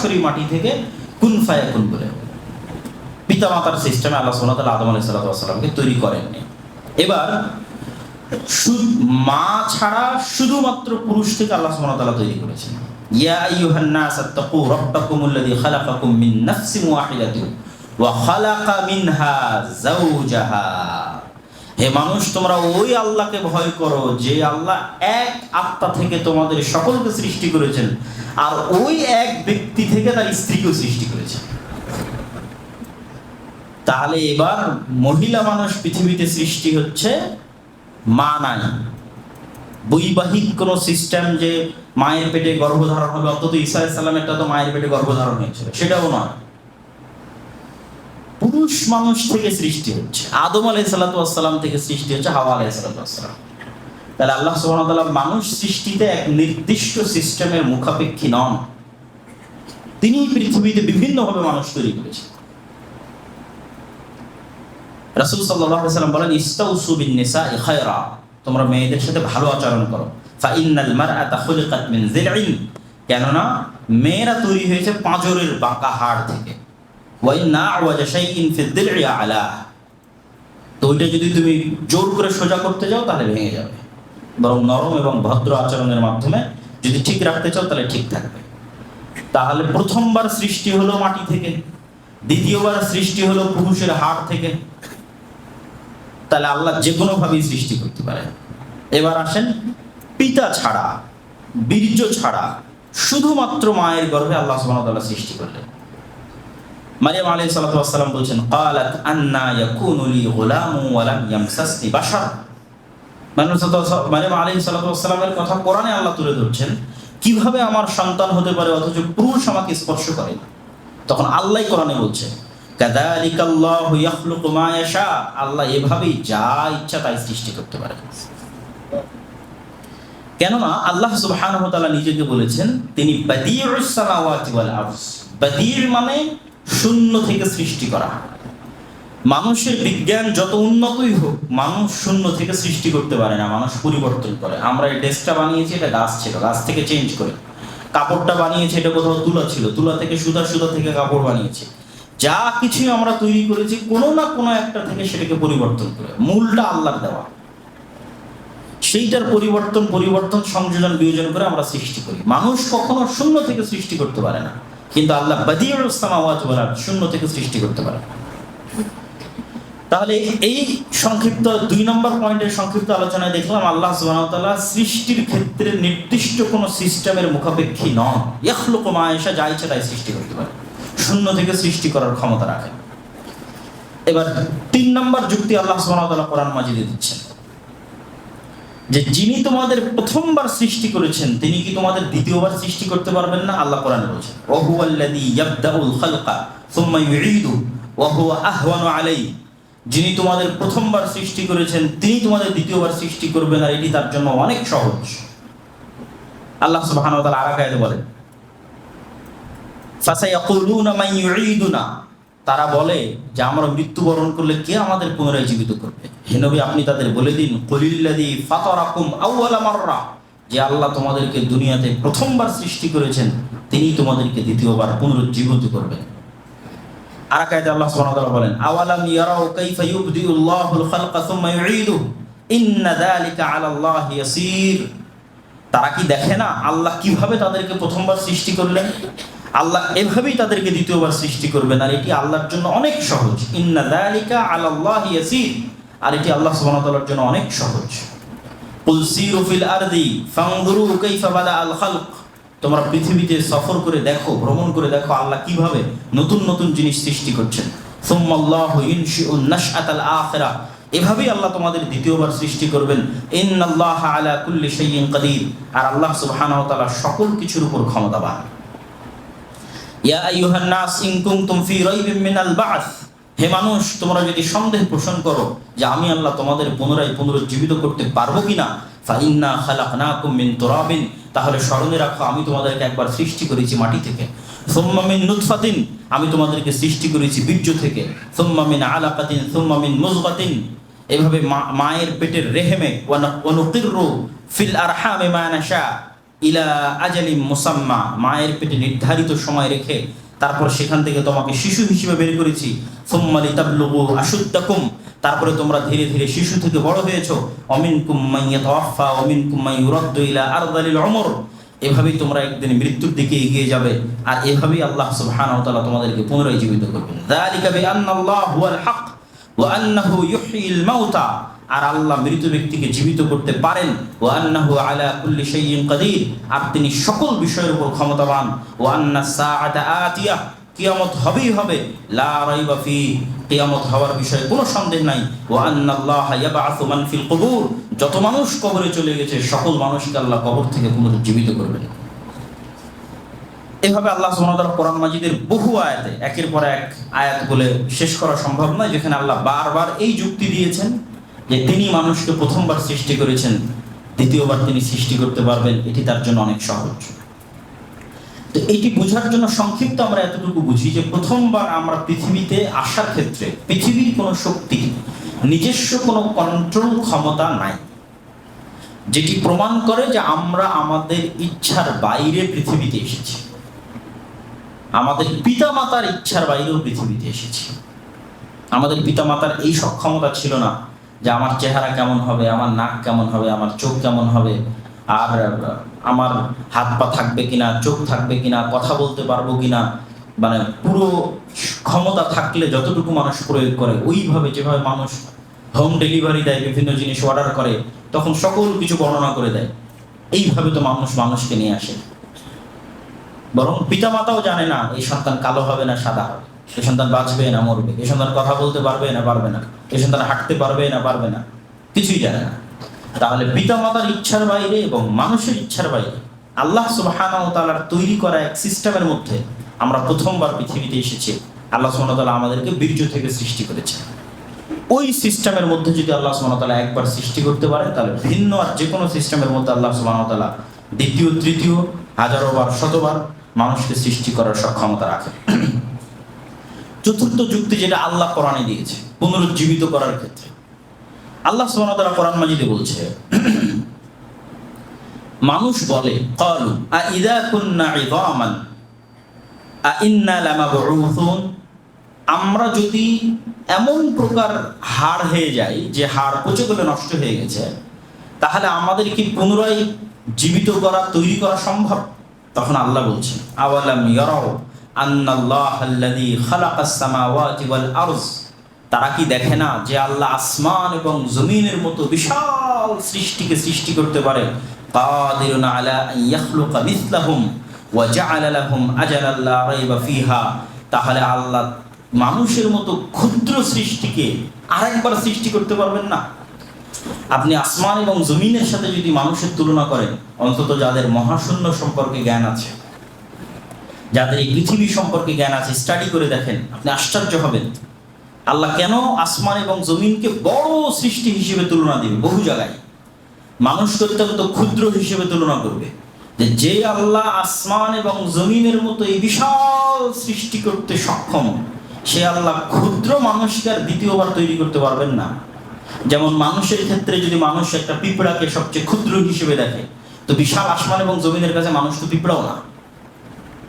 সরাসরি মাটি থেকে কুন ফায়াকুন বলে। পিতা মাতার সিস্টেমে আল্লাহ তাআলা আদম আলাইহিস সালামকে তৈরি করেননি। এবার মা ছাড়া শুধুমাত্র পুরুষ থেকে আল্লাহ সুবহানাহু তৈরি করেছেন। ইয়া খালাকাকুম মিন ওয়াহিদাতিন ওয়া খালাকা মিনহা যাওজাহা। হে মানুষ, তোমরা ওই আল্লাহকে ভয় করো যে আল্লাহ এক আত্মা থেকে তোমাদের সকলকে সৃষ্টি করেছেন আর ওই এক ব্যক্তি থেকে তার স্ত্রীকেও সৃষ্টি করেছেন। তাহলে এবার মহিলা মানুষ পৃথিবীতে সৃষ্টি হচ্ছে মা নাই। বৈবাহিক কোনো সিস্টেম যে মায়ের পেটে গর্ভধারণ হবে, অন্তত ঈসা সালামেরটা তো মায়ের পেটে গর্ভধারণ হয়েছিল, সেটাও নয়। পুরুষ মানুষ থেকে সৃষ্টি হচ্ছে। আদম আলাই সালাতাম থেকে সৃষ্টি হচ্ছে, হাওয়া আলাই সালাতাম তাহলে আল্লাহ সুবাহ মানুষ সৃষ্টিতে এক নির্দিষ্ট সিস্টেমের মুখাপেক্ষী নন। তিনি পৃথিবীতে বিভিন্নভাবে মানুষ তৈরি করেছেন। রাসূল বলেন, ইস্তাউসু বিন তোমরা মেয়েদের সাথে ভালো আচরণ করো। ফা ইন্নাল মারআতা খুলিকাত মিন যিলইন। কেননা, মেয়েরা তৈরি হয়েছে পাঁজরের বাঁকা হাড় থেকে। আলা। তো ওইটা যদি তুমি জোর করে সোজা করতে যাও, তাহলে ভেঙে যাবে। বরং নরম এবং ভদ্র আচরণের মাধ্যমে যদি ঠিক রাখতে চাও, তাহলে ঠিক থাকবে। তাহলে প্রথমবার সৃষ্টি হলো মাটি থেকে, দ্বিতীয়বার সৃষ্টি হলো পুরুষের হাড় থেকে। তাহলে আল্লাহ যে কোনো ভাবেই সৃষ্টি করতে পারে এবার আসেন, পিতা ছাড়া, বীর্য ছাড়া, শুধুমাত্র মায়ের গর্ভে আল্লাহ তাআলা সৃষ্টি করলেন। মারিয়াম আলাইহিস সালাতু বলছেন ক্বালাত আন্না ইয়াকুনু লি ওয়া লাম ইয়ামসাসনি বাশার। মারিয়াম আলাইহিস সালাতু কথা কোরআনে আল্লাহ তুলে ধরছেন, কীভাবে আমার সন্তান হতে পারে অথচ পুরুষ আমাকে স্পর্শ করে তখন আল্লাহ কোরআনে বলছে মা ইয়াশা। আল্লাহ এভাবেই যা ইচ্ছা তাই সৃষ্টি করতে পারে। কেননা আল্লাহ সুবহানাহু ওয়া তাআলা নিজেকে বলেছেন, তিনি বাদিউস সামাওয়াতি ওয়াল বাদির মানে শূন্য থেকে সৃষ্টি করা। মানুষের বিজ্ঞান যত উন্নতই হোক, মানুষ শূন্য থেকে সৃষ্টি করতে পারে না, মানুষ পরিবর্তন করে। আমরা এই ডেস্কটা বানিয়েছি, এটা গাছ ছিল, গাছ থেকে চেঞ্জ করে। কাপড়টা বানিয়েছি, এটা কোথাও তুলা ছিল, তুলা থেকে সুতা সুতা থেকে কাপড় বানিয়েছি। যা কিছুই আমরা তৈরি করেছি, কোনো না কোনো একটা থেকে সেটাকে পরিবর্তন করে, মূলটা আল্লাহর দেওয়া। সেইটার পরিবর্তন পরিবর্তন, সংযোজন, বিয়োজন করে আমরা সৃষ্টি করি। মানুষ কখনো শূন্য থেকে সৃষ্টি করতে পারে না। কিন্তু আল্লাহ বাদিউল ওয়াল আরদ শূন্য থেকে সৃষ্টি করতে পারে। তাহলে এই সংক্ষিপ্ত দুই নম্বর পয়েন্টের সংক্ষিপ্ত আলোচনায় দেখলাম আল্লাহ তাআলা সৃষ্টির ক্ষেত্রে নির্দিষ্ট কোনো সিস্টেমের মুখাপেক্ষী নন। ইয়াখলুকু মা ইয়াশা যা ইচ্ছা তাই সৃষ্টি করতে পারে। শূন্য থেকে সৃষ্টি করার ক্ষমতা রাখে এবার তিন নম্বর যুক্তি আল্লাহ তাআলা কোরআন মাজিদে দিচ্ছেন। যে যিনি তোমাদের প্রথমবার সৃষ্টি করেছেন, তিনি কি তোমাদের দ্বিতীয়বার সৃষ্টি করতে পারবেন না? আল্লাহ কোরআনে বলছেন, ওহুয়াল্লাযী ইয়াবদাউল খালকা সুম্মা ইউঈদু ওয়া হুয়া আহওয়ানু আলাইহি। যিনি তোমাদের প্রথমবার সৃষ্টি করেছেন, তিনি তোমাদের দ্বিতীয়বার সৃষ্টি করবেন, আর এটি তার জন্য অনেক সহজ। আল্লাহ সুবহানাহু ওয়া তাআলা আরাকায়ে বলেন ফাসায়াকুলুনা মান ইউঈদুনা। তারা বলে যে, আমরা মৃত্যুবরণ করলে কে আমাদের পুনরায় জীবিত করবে? হে নবী, আপনি তাদের বলে দিন কলিল্লাদি ফাতারাকুম আউওয়ালা মাররা যে আল্লাহ তোমাদেরকে দুনিয়াতে প্রথমবার সৃষ্টি করেছেন, তিনি তোমাদেরকে দ্বিতীয়বার পুনরুজ্জীবিত করবেন। আর কায়দে আল্লাহ সুবহানাহু বলেন, আওয়ালাম ইয়ারাউ কাইফা ইউবদিউল্লাহুল খালকা সুম্মা ইউঈদুহু ইন্না যালিকা আলাল্লাহি ইয়াসীর তারা কি দেখে না আল্লাহ কীভাবে তাদেরকে প্রথমবার সৃষ্টি করলেন? আল্লাহ এভাবেই তাদেরকে দ্বিতীয়বার সৃষ্টি করবেন, আর এটি আল্লাহর জন্য অনেক সহজ। ইন্না যালিকা আলাল্লাহি ইয়াসীর আর এটি আল্লাহ তাআলার জন্য অনেক সহজ। তোমরা পৃথিবীতে সফর করে দেখো, ভ্রমণ করে দেখো আল্লাহ কীভাবে নতুন নতুন জিনিস সৃষ্টি করছেন। সুম্মাল্লাহু এভাবেই আল্লাহ তোমাদের দ্বিতীয়বার সৃষ্টি করবেন। আলা কুল্লি আর আল্লাহ সুবহানাহু সকল কিছুর উপর ক্ষমতাবান। ইয়া নাস মিনাল হে মানুষ, তোমরা যদি সন্দেহ পোষণ করো যে আমি আল্লাহ তোমাদের পুনরায় পুনরুজ্জীবিত করতে পারব কিনা, ফাইন্না খালাকনাকুম মিন তুরাবিন, তাহলে স্মরণে রাখো, আমি তোমাদেরকে একবার সৃষ্টি করেছি মাটি থেকে। সুম্মা মিন নুতফাতিন, আমি তোমাদেরকে সৃষ্টি করেছি বীর্য থেকে। সুম্মা মিন আলাকাতিন, সুম্মা মিন মুজগাতিন। এভাবে মা- মায়ের পেটের রেহেমে ওয়া নুকিররু ফিল আরহামে মা নাশা ইলা আজালি মুসাম্মা, মায়ের পেটে নির্ধারিত সময় রেখে তারপর সেখান থেকে তোমাকে শিশু হিসেবে বের করেছি। সুম্মালি তাবলুগু আশুদ্দাকুম। তারপরে তোমরা ধীরে ধীরে শিশু থেকে বড় হয়েছো। অমিন কুম্মাইয়া তাওয়াফা অমিন কুম্মাই ইলা আরদালিল উমর। এভাবেই তোমরা একদিন মৃত্যুর দিকে এগিয়ে যাবে আর এভাবেই আল্লাহ সুবহানাহু ওয়া তাআলা তোমাদেরকে পুনরায় জীবিত করবেন। যালিকা বিআন্নাল্লাহ হুয়াল হক ওয়া আন্নাহু ইউহয়িল মাউতা। আর আল্লাহ মৃত ব্যক্তিকে জীবিত করতে পারেন। ও আন্নাহু আলা কুল্লি কাদির। আর তিনি সকল বিষয়ের উপর ক্ষমতাবান। ও আন্না সাআতা আতিয়া। কিয়ামত হবেই হবে। লা রাইবা ফি। কিয়ামত হওয়ার বিষয়ে কোনো সন্দেহ নাই। ও আন্নাল্লাহ ইয়াবআসু মান ফিল কুবুর। যত মানুষ কবরে চলে গেছে, সকল মানুষকে আল্লাহ কবর থেকে পুনরুজ্জীবিত করবেন। এভাবে আল্লাহ সুবহানাহু কোরআন মাজিদের বহু আয়াতে, একের পর এক আয়াত বলে শেষ করা সম্ভব নয়, যেখানে আল্লাহ বারবার এই যুক্তি দিয়েছেন যে তিনি মানুষকে প্রথমবার সৃষ্টি করেছেন, দ্বিতীয়বার তিনি সৃষ্টি করতে পারবেন, এটি তার জন্য অনেক সহজ। তো এটি বোঝার জন্য সংক্ষিপ্ত আমরা এতটুকু বুঝি যে প্রথমবার আমরা পৃথিবীতে আসার ক্ষেত্রে পৃথিবীর কোনো শক্তি, নিজস্ব কোনো কন্ট্রোল ক্ষমতা নাই, যেটি প্রমাণ করে যে আমরা আমাদের ইচ্ছার বাইরে পৃথিবীতে এসেছি। আমাদের পিতামাতার ইচ্ছার বাইরেও পৃথিবীতে এসেছি। আমাদের পিতামাতার এই সক্ষমতা ছিল না। যে আমার চেহারা কেমন হবে, আমার নাক কেমন হবে, আমার চোখ কেমন হবে, আর, আমার হাত পা থাকবে কিনা, চোখ থাকবে কিনা, কথা বলতে পারব কিনা মানে পুরো ক্ষমতা থাকলে যতটুকু মানুষ প্রয়োগ করে, ওইভাবে যেভাবে মানুষ হোম ডেলিভারি দেয়, বিভিন্ন জিনিস অর্ডার করে, তখন সকল কিছু বর্ণনা করে দেয়। এইভাবে তো মানুষ মানুষকে নিয়ে আসে। বরং পিতামাতাও জানে না, এই সন্তান কালো হবে না, সাদা হবে। এই সন্তান বাঁচবে না মরবে এই সন্তান কথা বলতে পারবে না পারবে না এই সন্তান হাঁটতে পারবে না পারবে না, কিছুই জানে না। তাহলে পিতামাতার ইচ্ছার বাইরে এবং মানুষের ইচ্ছার বাইরে আল্লাহ তাআলার তৈরি করা এক সিস্টেমের মধ্যে আমরা প্রথমবার পৃথিবীতে এসেছি। আল্লাহ তাআলা আমাদেরকে বীর্য থেকে সৃষ্টি করেছে ওই সিস্টেমের মধ্যে যদি আল্লাহ তাআলা একবার সৃষ্টি করতে পারে, তাহলে ভিন্ন আর যে কোনো সিস্টেমের মধ্যে আল্লাহ তাআলা দ্বিতীয়, তৃতীয়, হাজারো বার, শতবার মানুষকে সৃষ্টি করার সক্ষমতা রাখে। চতুর্থ যুক্তি যেটা আল্লাহ কোরআনে দিয়েছে, পুনরুজ্জীবিত করার ক্ষেত্রে। আল্লাহ সুবহানাহু তারা কোরআন মাজিদে বলছে, মানুষ বলে ক্বালু আ ইযা কুন্না ইযামান আ ইন্না লামাবউসুন আমরা যদি এমন প্রকার হাড় হয়ে যাই, যে হাড় পচে গেলে নষ্ট হয়ে গেছে, তাহলে আমাদের কি পুনরায় জীবিত করা, তৈরি করা সম্ভব? তখন আল্লাহ বলছে আওয়ালাম ইয়ারাও তারা কি দেখে না যে আল্লাহ আসমান এবং জমিনের মতো বিশাল সৃষ্টিকে সৃষ্টি করতে পারে? তাহলে আল্লাহ মানুষের মতো ক্ষুদ্র সৃষ্টিকে আরেকবার সৃষ্টি করতে পারবেন না। আপনি আসমান এবং জমিনের সাথে যদি মানুষের তুলনা করেন, অন্তত যাদের মহাশূন্য সম্পর্কে জ্ঞান আছে যাদের এই পৃথিবী সম্পর্কে জ্ঞান আছে স্টাডি করে দেখেন, আপনি আশ্চর্য হবেন। আল্লাহ কেন আসমান এবং জমিনকে বড় সৃষ্টি হিসেবে তুলনা দিবে? বহু জায়গায়। মানুষকে অত্যন্ত ক্ষুদ্র হিসেবে তুলনা করবে। যে আল্লাহ আসমান এবং জমিনের মতো এই বিশাল সৃষ্টি করতে সক্ষম, সে আল্লাহ ক্ষুদ্র মানুষকে আর দ্বিতীয়বার তৈরি করতে পারবেন না। যেমন মানুষের ক্ষেত্রে যদি মানুষ একটা পিঁপড়াকে সবচেয়ে ক্ষুদ্র হিসেবে দেখে, তো বিশাল আসমান এবং জমিনের কাছে মানুষ তো পিঁপড়াও না।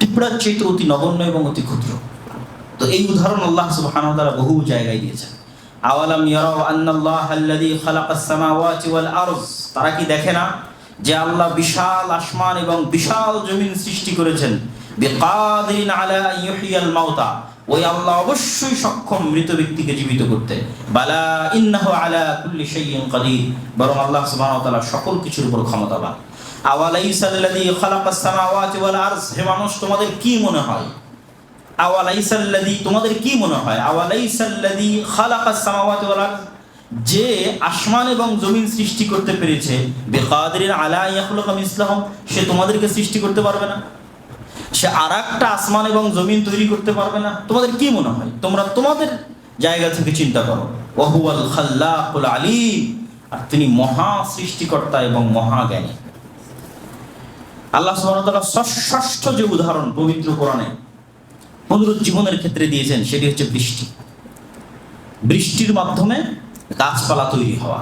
পিঁপড়ার চেয়ে অতি নগণ্য এবং অতি ক্ষুদ্র। তো এই উদাহরণ আল্লাহ সুবহানাহু ওয়া তাআলা বহু জায়গায় দিয়েছেন। আওয়ালাম ইয়ারাউ আন্নাল্লাহ আল্লাযী খালাকাস সামাওয়াতি ওয়াল আরজ তারা কি দেখে না যে আল্লাহ বিশাল আসমান এবং বিশাল জমিন সৃষ্টি করেছেন? বিকাদিরিন আলা ইউহিয়াল মাউতা ওই আল্লাহ অবশ্যই সক্ষম মৃত ব্যক্তিকে জীবিত করতে। বালা ইন্নাহু আলা কুল্লি শাইইন কাদির। বরং আল্লাহ সুবহানাহু তাআলা সকল কিছুর উপর ক্ষমতাবান। আওয়ালাইসা আল্লাযী খালাকাস সামাওয়াতি ওয়াল আরজ? হে মানুষ, তোমাদের কি মনে হয়? আওয়ালাইসাল্লাযী তোমাদের কি মনে হয়? আওয়ালাইসাল্লাযী খালাকাস সামাওয়াতি ওয়াল আরজ? যে আসমান এবং জমিন সৃষ্টি করতে পেরেছে বেকাদির আলা ইয়াখলুকা মিসলাহুম, সে তোমাদেরকে সৃষ্টি করতে পারবে না। সে আর একটা আসমান এবং জমিন তৈরি করতে পারবে না। তোমাদের কি মনে হয়? তোমরা তোমাদের জায়গা থেকে চিন্তা করো। ওহুয়াল খাল্লাকুল আলিম। আর তিনি মহা সৃষ্টিকর্তা এবং মহাজ্ঞানী। আল্লাহ ষষ্ঠ যে উদাহরণ পবিত্র কোরআনে পুনরুজ্জীবনের ক্ষেত্রে দিয়েছেন, সেটি হচ্ছে বৃষ্টি। বৃষ্টির মাধ্যমে গাছপালা তৈরি হওয়া।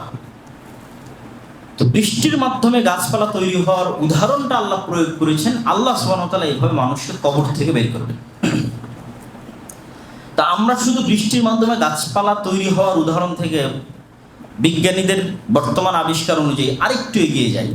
তো বৃষ্টির মাধ্যমে গাছপালা তৈরি হওয়ার উদাহরণটা আল্লাহ প্রয়োগ করেছেন, আল্লাহ সুবাহতালা এইভাবে মানুষকে কবর থেকে বের করবেন তা আমরা শুধু বৃষ্টির মাধ্যমে গাছপালা তৈরি হওয়ার উদাহরণ থেকে বিজ্ঞানীদের বর্তমান আবিষ্কার অনুযায়ী আরেকটু এগিয়ে যাই।